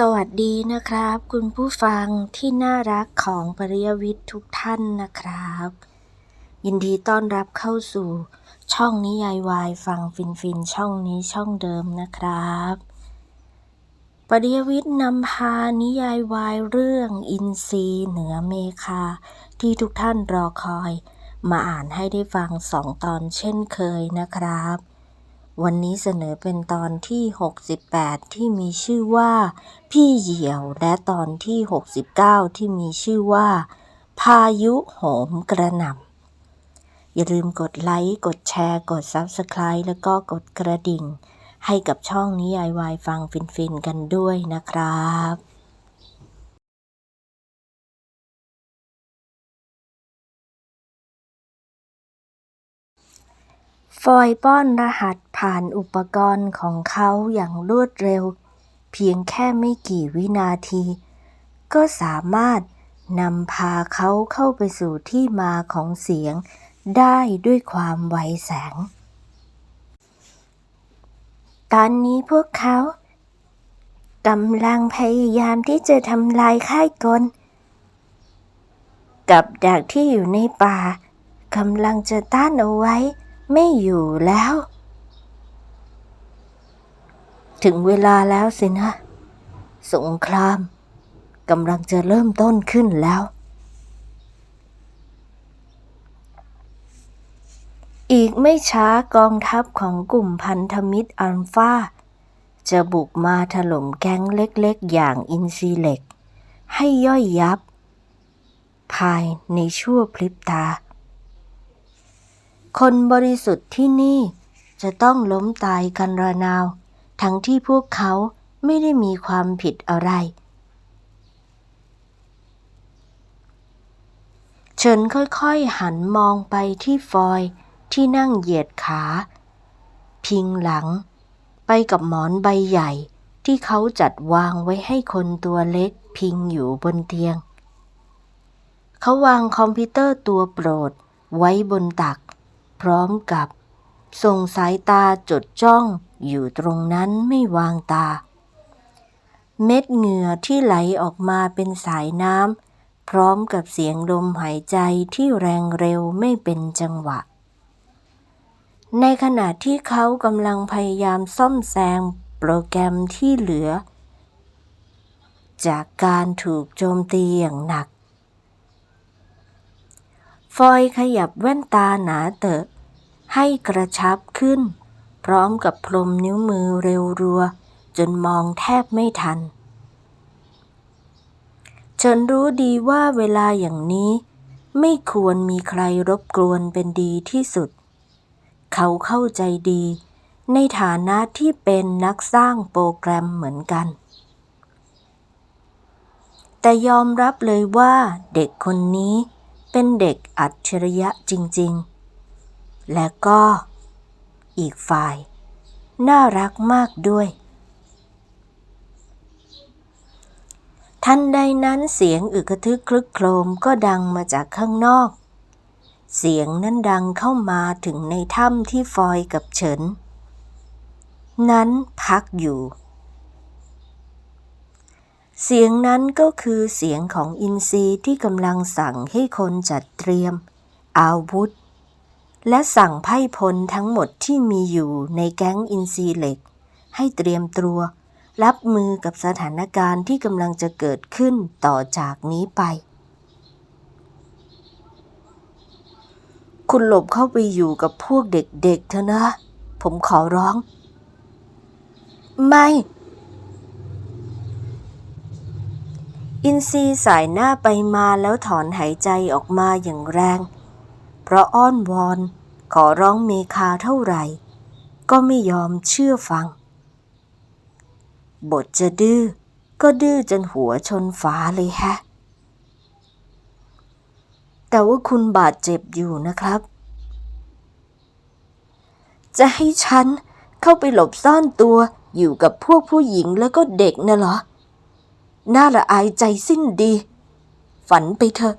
สวัสดีนะครับ คุณผู้ฟังที่น่ารักของปริยวิทย์ทุกท่านนะครับ ยินดีต้อนรับเข้าสู่ ช่องนิยายวายฟังฟินฟินช่องนี้ช่องเดิมนะครับ ปริยวิทย์นำพานิยายวายเรื่องอินทรีเหนือเมฆาที่ทุกท่านรอคอย มาอ่านให้ได้ฟังสองตอนเช่นเคยนะครับ วันนี้เสนอเป็นตอนที่ 68 ที่มีชื่อว่า พี่เหี่ยวและตอนที่ 69 ที่มีชื่อว่า พายุโหมกระหน่ำอย่าลืมกดไลค์ กดแชร์ กด Subscribe แล้วก็กดกระดิ่ง ให้กับช่องนิยายวายฟังฟินๆ กันด้วยนะครับ ฟอยป้อนรหัสผ่านอุปกรณ์ของเขาอย่างรวดเร็ว เพียงแค่ไม่กี่วินาที ก็สามารถนำพาเขาเข้าไปสู่ที่มาของเสียงได้ด้วยความไวแสง ตอนนี้พวกเขากำลังพยายามที่จะทำลายค่ายกล กับดักที่อยู่ในป่ากำลังจะต้านเอาไว้ ไม่อยู่แล้ว ถึงเวลาแล้วสินะ สงครามกำลังจะเริ่มต้นขึ้นแล้ว อีกไม่ช้ากองทัพของกลุ่มพันธมิตรอัลฟาจะบุกมาถล่มแก๊งเล็กๆ อย่างอินซีเล็ก ให้ย่อยยับ ภายในชั่วพริบตา คนบริสุทธิ์ที่นี่ จะต้องล้มตายกันระนาว ทั้งที่พวกเขาไม่ได้มีความผิดอะไร เฉินค่อยๆหันมองไปที่ฟอยที่นั่งเหยียดขา พิงหลัง ไปกับหมอนใบใหญ่ที่เขาจัดวางไว้ให้คนตัวเล็กพิงอยู่บนเตียง เขาวางคอมพิวเตอร์ตัวโปรดไว้บนตัก พร้อมกับส่งสายตาจดจ้องอยู่ตรงนั้นไม่วางตา เม็ดเหงื่อที่ไหลออกมาเป็นสายน้ำพร้อมกับเสียงลมหายใจที่แรงเร็วไม่เป็นจังหวะ ในขณะที่เขากำลังพยายามซ่อมแซมโปรแกรมที่เหลือ จากการถูกโจมตีอย่างหนัก ฟอยขยับแว่นตาหนาเตอะ ให้กระชับขึ้น พร้อมกับพรมนิ้วมือเร็วรัว จนมองแทบไม่ทัน ฉันรู้ดีว่าเวลาอย่างนี้ ไม่ควรมีใครรบกวนเป็นดีที่สุด เขาเข้าใจดี ในฐานะที่เป็นนักสร้างโปรแกรมเหมือนกัน แต่ยอมรับเลยว่าเด็กคนนี้เป็นเด็กอัจฉริยะจริง ๆ และก็อีกฝ่าย น่ารักมากด้วย ทันใดนั้นเสียงอึกทึกคลึกโครมก็ดังมาจากข้างนอก เสียงนั้นดังเข้ามาถึงในถ้ำที่ฟอยกับเฉิน นั้นพักอยู่ เสียงนั้นก็คือเสียงของอินซีที่กำลังสั่งให้คนจัดเตรียม อาวุธ และสั่งไพ่พลทั้งหมดที่มีอยู่ในแก๊งอินซีเหล็ก ให้เตรียมตัว รับมือกับสถานการณ์ที่กำลังจะเกิดขึ้นต่อจากนี้ไป คุณหลบเข้าไปอยู่กับพวกเด็กๆเถอะนะ ผมขอร้อง ไม่ อินซีสายหน้าไปมาแล้วถอนหายใจออกมาอย่างแรง เพราะอ้อนวอนขอร้องเมคาเท่าไหร่ ก็ไม่ยอมเชื่อฟัง บทจะดื้อก็ดื้อจนหัวชนฝาเลยแฮะ แต่ว่าคุณบาดเจ็บอยู่นะครับ จะให้ฉันเข้าไปหลบซ่อนตัวอยู่กับพวกผู้หญิงแล้วก็เด็กน่ะเหรอ น่าละอายใจสิ้นดี ฝันไปเถอะ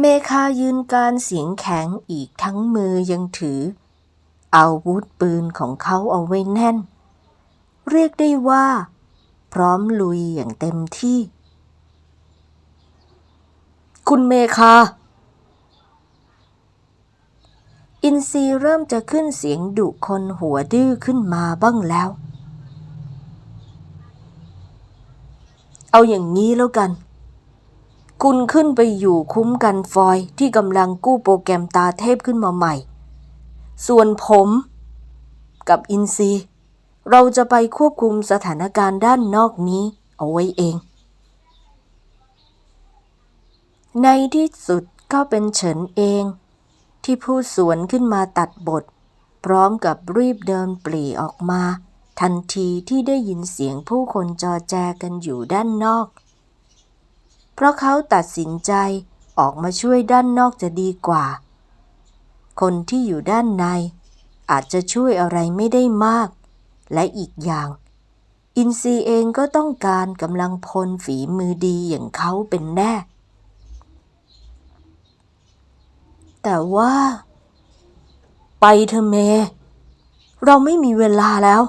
เมคายืนการเสียงแข็งอีกทั้งมือยังถือ อาวุธปืนของเขาเอาไว้แน่น เรียกได้ว่า พร้อมลุยอย่างเต็มที่ คุณเมคา อินซีเริ่มจะขึ้นเสียงดุคนหัวดื้อขึ้นมาบ้างแล้ว เอาอย่างนี้แล้วกัน คุณขึ้นไปอยู่คุ้มกันฟอยที่กำลังกู้โปรแกรมตาเทพขึ้นมาใหม่ ส่วนผม กับอินซีเราจะไปควบคุมสถานการณ์ด้านนอกนี้เอาไว้เอง ในที่สุดก็เป็นเฉินเอง ที่พูดสวนขึ้นมาตัดบท พร้อมกับรีบเดินปลีออกมา ทันทีที่ได้ยินเสียงผู้คนจอแจกันอยู่ด้านนอก เพราะเขาตัดสินใจออกมาช่วยด้านนอกจะดีกว่า คนที่อยู่ด้านใน อาจจะช่วยอะไรไม่ได้มาก และอีกอย่าง อินซีเองก็ต้องการกำลังพลฝีมือดีอย่างเขาเป็นแน่ แต่ว่า ไปเถอเม เราไม่มีเวลาแล้ว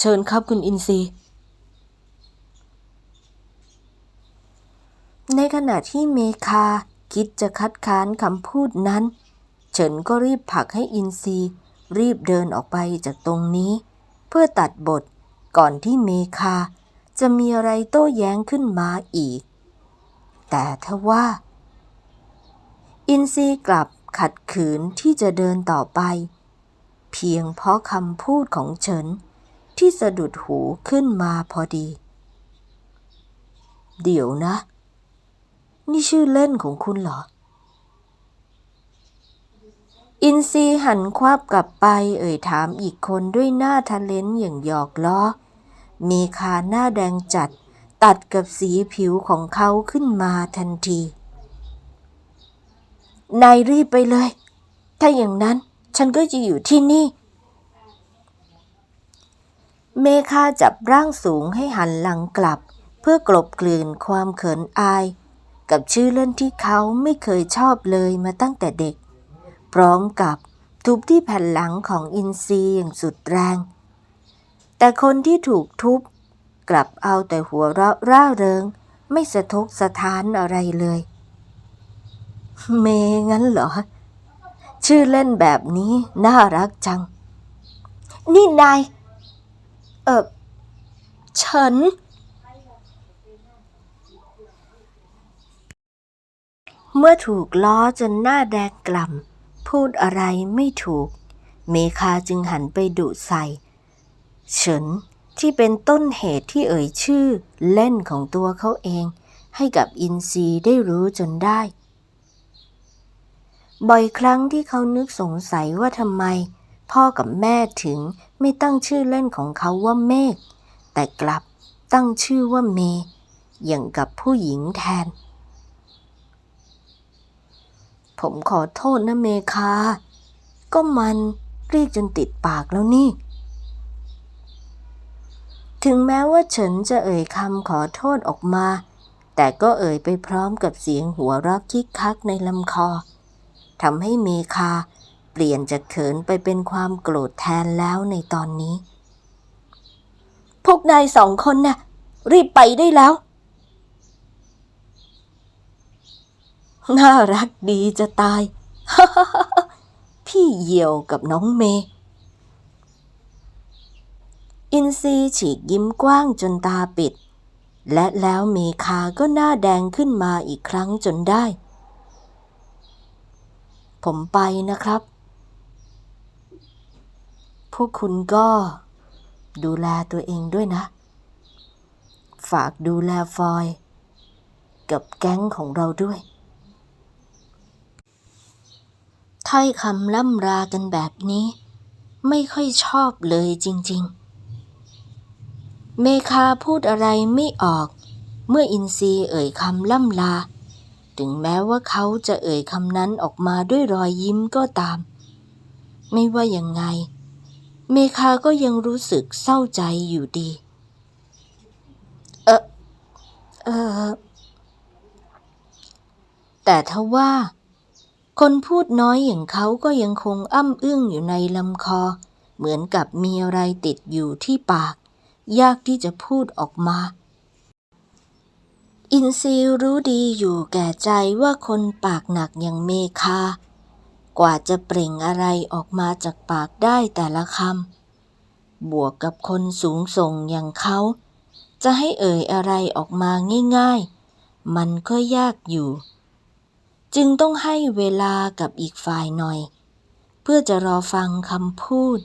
เชิญครับคุณอินซี ในขณะที่เมคาคิดจะคัดค้านคำพูดนั้น เฉินก็รีบผลักให้อินซีรีบเดินออกไปจากตรงนี้ เพื่อตัดบทก่อนที่เมคา จะมีอะไรโต้แย้งขึ้นมาอีก แต่ทว่า อินซีกลับขัดขืนที่จะเดินต่อไป เพียงเพราะคำพูดของเฉิน ที่สะดุดหูขึ้นมาพอดี เดี๋ยวนะ นี่ชื่อเล่นของคุณเหรอ อินซีหันควับกลับไปเอ่ยถามอีกคนด้วยหน้าทะเลนอย่างหยอกล้อ มีคาหน้าแดงจัด ตัดกับสีผิวของเขาขึ้นมาทันที นายรีบไปเลย ถ้าอย่างนั้นฉันก็จะอยู่ที่นี่เมคาจับร่างสูงให้หันหลังกลับ เพื่อกลบกลืนความเขินอาย กับชื่อเล่นที่เขาไม่เคยชอบเลยมาตั้งแต่เด็ก พร้อมกับทุบที่แผ่นหลังของอินซีอย่างสุดแรง แต่คนที่ถูกทุบ กลับเอาแต่หัวเราะร่าเริง ไม่สะทกสะท้านอะไรเลย เมงั้นเหรอ ชื่อเล่นแบบนี้น่ารักจัง นี่นาย เออฉัน เมื่อถูกล้อจนหน้าแดงกล่ำพูดอะไรไม่ถูก เมคาจึงหันไปดุใส่เฉินที่เป็นต้นเหตุที่เอ่ยชื่อเล่นของตัวเขาเอง ให้กับอินซีได้รู้จนได้ บ่อยครั้งที่เขานึกสงสัยว่าทำไม พ่อกับแม่ถึงไม่ตั้งชื่อเล่นของเขาว่าเมฆแต่กลับตั้งชื่อว่าเม อย่างกับผู้หญิงแทน ผมขอโทษนะเมคา ก็มันเรียกจนติดปากแล้วนี่ ถึงแม้ว่าเฉินจะเอ่ยคำขอโทษออกมา แต่ก็เอ่ยไปพร้อมกับเสียงหัวเราะคิกคักในลำคอทำให้เมคาเปลี่ยนจากเขินไปเป็นความโกรธแทนแล้วในตอนนี้ พวกนายสองคนน่ะรีบไปได้แล้ว น่ารักดีจะตาย พี่เหี่ยวกับน้องเมย์อินซีฉีกยิ้มกว้างจนตาปิด และแล้วเมคาก็หน้าแดงขึ้นมาอีกครั้งจนได้ ผมไปนะครับ พวกคุณก็ดูแลตัวเองด้วยนะ ฝากดูแลฟอย กับแก๊งของเราด้วย ถ้อยคำล่ำรากันแบบนี้ ไม่ค่อยชอบเลยจริง ๆ เมคาพูดอะไรไม่ออก เมื่ออินซีเอ่ยคำล่ำลา ถึงแม้ว่าเขาจะเอ่ยคำนั้นออกมาด้วยรอยยิ้มก็ตาม ไม่ว่ายังไง เมคาก็ยังรู้สึกเศร้าใจอยู่ดี เออเออแต่ทว่า คนพูดน้อยอย่างเขาก็ยังคงอ้ำอึ้งอยู่ในลำคอ เหมือนกับมีอะไรติดอยู่ที่ปาก ยากที่จะพูดออกมา อินซีรู้ดีอยู่แก่ใจว่าคนปากหนักอย่างเมคา กว่าจะเปล่งอะไรออกมาจากปากได้แต่ละคำบวกกับคนสูงส่งอย่างเขา จะให้เอ่ยอะไรออกมาง่ายๆ มันก็ยากอยู่ จึงต้องให้เวลากับอีกฝ่ายหน่อย เพื่อจะรอฟังคำพูด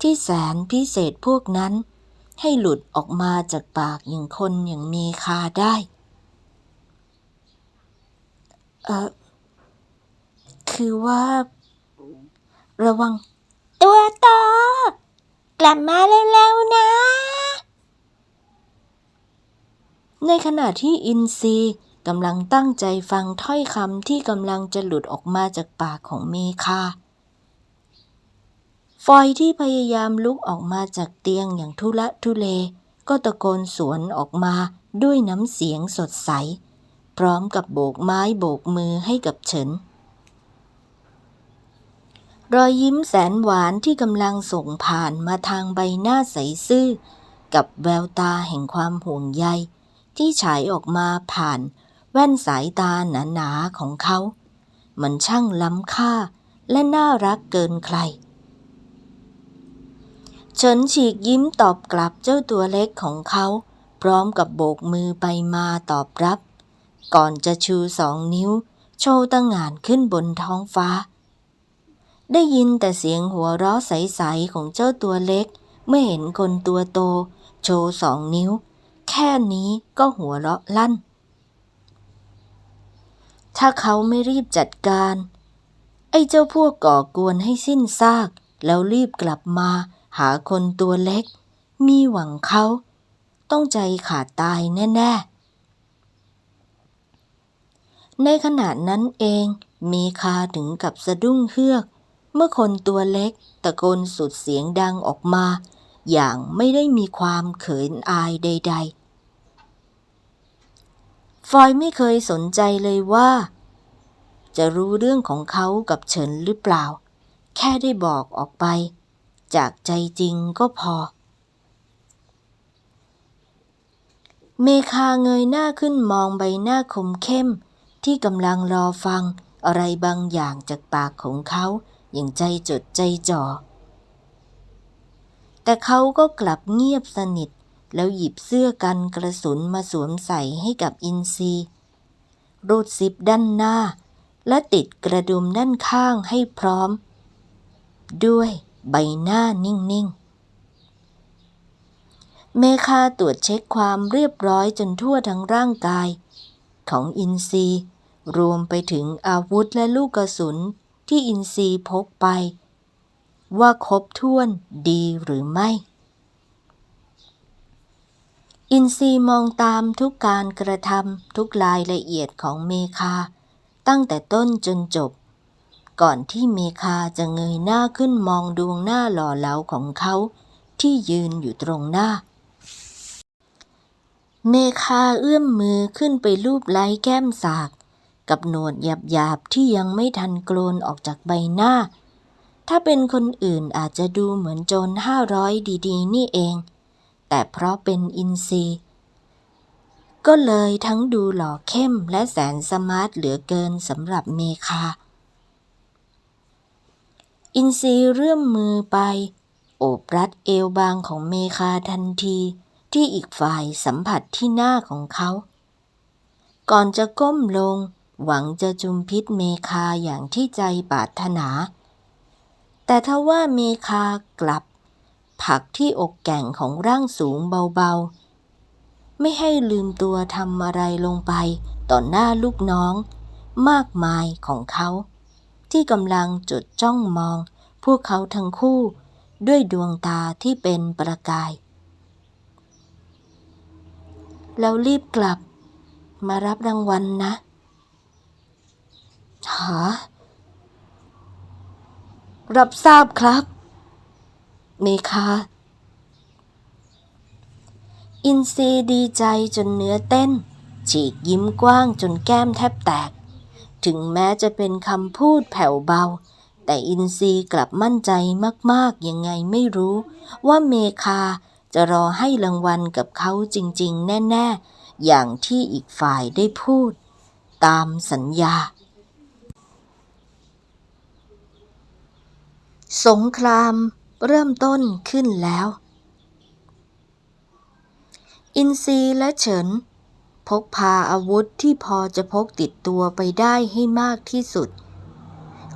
ที่แสนพิเศษพวกนั้น ให้หลุดออกมาจากปากอย่างคนอย่างเมคาได้ เออคือว่า ระวัง ตัวโตกลับมาเร็วๆนะ ในขณะที่อินซี กำลังตั้งใจฟังถ้อยคำที่กำลังจะหลุดออกมาจากปากของเมคาฟอยที่พยายามลุกออกมาจากเตียงอย่างทุละทุเล ก็ตะโกนสวนออกมาด้วยน้ำเสียงสดใส พร้อมกับโบกไม้โบกมือให้กับเฉิน รอยยิ้มแสนหวานที่กำลังส่งผ่านมาทางใบหน้าใสซื่อ กับแววตาแห่งความห่วงใย ที่ฉายออกมาผ่าน แว่นสายตาหนาๆของเขา มันช่างล้ำค่าและน่ารักเกินใคร เฉินฉีกยิ้มตอบกลับเจ้าตัวเล็กของเขา พร้อมกับโบกมือไปมาตอบรับ ก่อนจะชูสองนิ้ว โชว์ตั้งงานขึ้นบนท้องฟ้า ได้ยินแต่เสียงหัวเราะใสๆของเจ้าตัวเล็ก เมื่อเห็นคนตัวโต โชว์สองนิ้ว แค่นี้ก็หัวเราะลั่น ถ้าเขาไม่รีบจัดการ ไอ้เจ้าพวกก่อกวนให้สิ้นซาก แล้วรีบกลับมาหาคนตัวเล็ก มีหวังเขา ต้องใจขาดตายแน่ ๆ ในขณะนั้นเองเมคาถึงกับสะดุ้งเฮือก เมื่อคนตัวเล็กตะโกนสุดเสียงดังออกมา อย่างไม่ได้มีความเขินอายใด ๆ ฟอยไม่เคยสนใจเลยว่า จะรู้เรื่องของเขากับเฉินหรือเปล่า แค่ได้บอกออกไป จากใจจริงก็พอ เมคาเงยหน้าขึ้นมองใบหน้าคมเข้ม ที่กำลังรอฟังอะไรบางอย่างจากปากของเขาอย่างใจจดใจจ่อ แต่เขาก็กลับเงียบสนิท แล้วหยิบเสื้อกันกระสุนมาสวมใส่ให้กับอินซีรูดซิปด้านหน้า และติดกระดุมด้านข้างให้พร้อม ด้วยใบหน้านิ่งๆ เมคาตรวจเช็คความเรียบร้อยจนทั่วทั้งร่างกาย ของอินซีรวมไปถึงอาวุธและลูกกระสุนที่อินซีพกไป ว่าครบถ้วนดีหรือไม่ อินซีมองตามทุกการกระทำทุกรายละเอียดของเมคา ตั้งแต่ต้นจนจบ ก่อนที่เมคาจะเงยหน้าขึ้นมองดวงหน้าหล่อเหลาของเขาที่ยืนอยู่ตรงหน้า เมคาเอื้อมมือขึ้นไปลูบไล้แก้มสาก กับหนวดหยาบๆที่ยังไม่ทันโกลนออกจากใบหน้า ถ้าเป็นคนอื่นอาจจะดูเหมือนโจรห้าร้อยดี ๆ นี่เอง แต่เพราะเป็นอินซีย์ ก็เลยทั้งดูหล่อเข้มและแสนสมาร์ทเหลือเกินสำหรับเมคา อินซีย์เรื่อมมือไป โอบรัดเอวบางของเมคาทันทีที่อีกฝ่ายสัมผัสที่หน้าของเขา ก่อนจะก้มลง หวังจะจุมพิษเมคาอย่างที่ใจปรารถนา แต่ทว่าเมคากลับ ผักที่อกแก่งของร่างสูงเบาๆ ไม่ให้ลืมตัวทำอะไรลงไปต่อหน้าลูกน้อง มากมายของเขา ที่กำลังจดจ้องมอง พวกเขาทั้งคู่ด้วยดวงตาที่เป็นประกาย แล้วรีบกลับมารับรางวัลนะหารับทราบครับ เมคาอินซีดีใจจนเนื้อเต้น ฉีกยิ้มกว้างจนแก้มแทบแตก ถึงแม้จะเป็นคำพูดแผ่วเบา แต่อินซีกลับมั่นใจมากๆ ยังไงไม่รู้ ว่าเมคาจะรอให้รางวัลกับเขาจริง ๆ แน่ ๆ อย่างที่อีกฝ่ายได้พูด ตามสัญญา สงคราม เริ่มต้นขึ้นแล้ว อินซีและเฉิน พกพาอาวุธที่พอจะพกติดตัวไปได้ให้มากที่สุด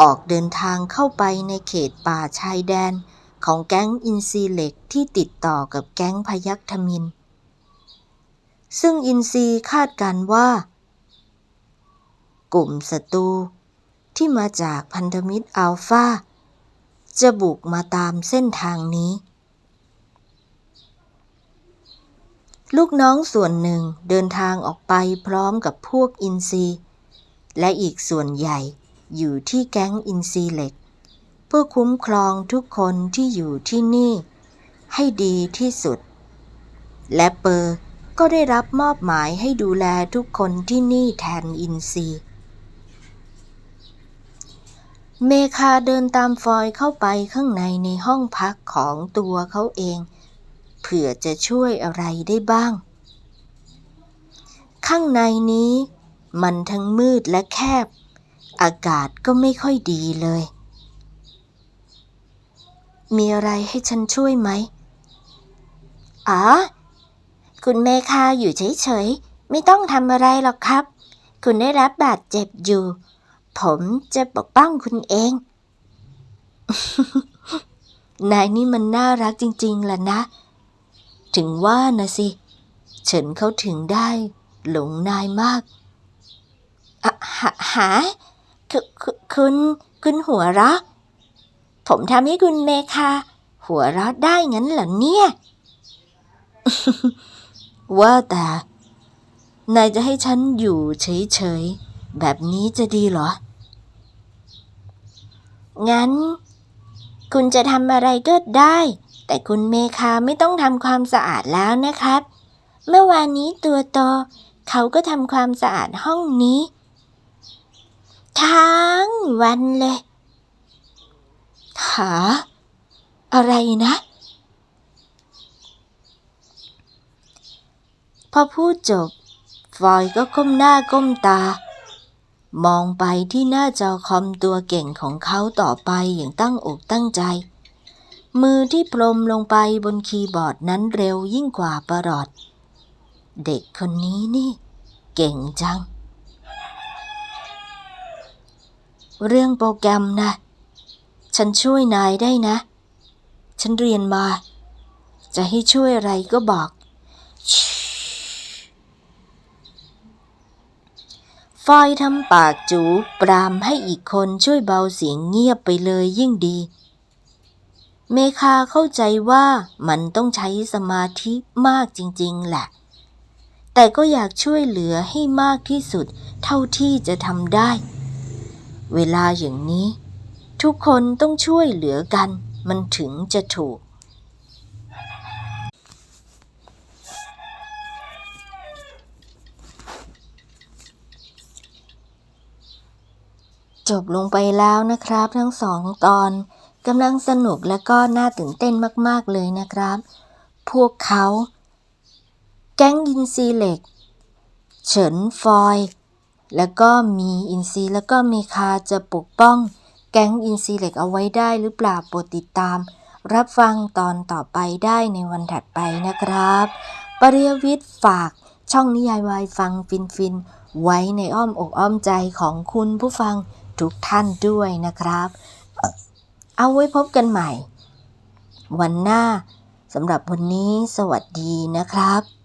ออกเดินทางเข้าไปในเขตป่าชายแดนของแก๊งอินซีเหล็กที่ติดต่อกับแก๊งพยัคฆ์ทมิน ซึ่งอินซีคาดการ์ว่า กลุ่มศัตรูที่มาจากพันธมิตรอัลฟา จะบุกมาตามเส้นทางนี้ ลูกน้องส่วนหนึ่งเดินทางออกไปพร้อมกับพวกอินซีและอีกส่วนใหญ่อยู่ที่แก๊งอินซีเหล็ก เพื่อคุ้มครองทุกคนที่อยู่ที่นี่ ให้ดีที่สุด และเปอร์ก็ได้รับมอบหมายให้ดูแลทุกคนที่นี่แทนอินซี เมคาเดินตามฟอยเข้าไปข้างในในห้องพักของตัวเขาเอง เผื่อจะช่วยอะไรได้บ้าง ข้างในนี้ มันทั้งมืดและแคบ อากาศก็ไม่ค่อยดีเลย มีอะไรให้ฉันช่วยไหม อ๋อ คุณเมคาอยู่เฉยๆ ไม่ต้องทำอะไรหรอกครับ คุณได้รับบาดเจ็บอยู่ ผมจะปกป้องคุณเอง นายนี่มันน่ารักจริงๆล่ะนะ ถึงว่านะสิฉินเขาถึงได้ หลงนายมากอะหาหาคุคคุณคุณหัวเราะ ผมทำให้คุณเมคาหัวเราะได้งั้นเหรอเนี่ย ว่าแต่นายจะให้ฉันอยู่เฉยๆ แบบนี้จะดีเหรอ งั้น คุณจะทำอะไรก็ได้ แต่คุณเมคาไม่ต้องทำความสะอาดแล้วนะครับ เมื่อวานนี้ตัวโตเขาก็ทำความสะอาดห้องนี้ ทั้งวันเลยหาอะไรนะ พอพูดจบฟอยก็ก้มหน้าก้มตา มองไปที่หน้าจอคอมตัวเก่งของเขาต่อไปอย่างตั้งอกตั้งใจ มือที่พรมลงไปบนคีย์บอร์ดนั้นเร็วยิ่งกว่าประหลอด เด็กคนนี้นี่ เก่งจัง เรื่องโปรแกรมนะ ฉันช่วยนายได้นะ ฉันเรียนมา จะให้ช่วยอะไรก็บอกชิ ฟอยทำปากจูปรามให้อีกคนช่วยเบาเสียงเงียบไปเลยยิ่งดี เมคาเข้าใจว่ามันต้องใช้สมาธิมากจริง ๆ แหละ แต่ก็อยากช่วยเหลือให้มากที่สุดเท่าที่จะทำได้ เวลาอย่างนี้ ทุกคนต้องช่วยเหลือกันมันถึงจะถูก จบลงไปแล้วนะครับ ทั้งสองตอนกำลังสนุกและก็น่าตื่นเต้นมาก ๆ เลยนะครับ พวกเขา แก๊งอินซีเหล็ก เฉินฟอย แล้วก็มีอินซีแล้วก็เมคาจะปกป้อง แก๊งอินซีเหล็กเอาไว้ได้หรือเปล่าโปรดติดตาม รับฟังตอนต่อไปได้ในวันถัดไปนะครับ ปริยวิทย์ฝากช่องนิยายวายฟังฟินฟินไว้ในอ้อมอกอ้อมใจของคุณผู้ฟัง ทุกท่านด้วยนะครับ เอาไว้พบกันใหม่ วันหน้าสำหรับวันนี้สวัสดีนะครับ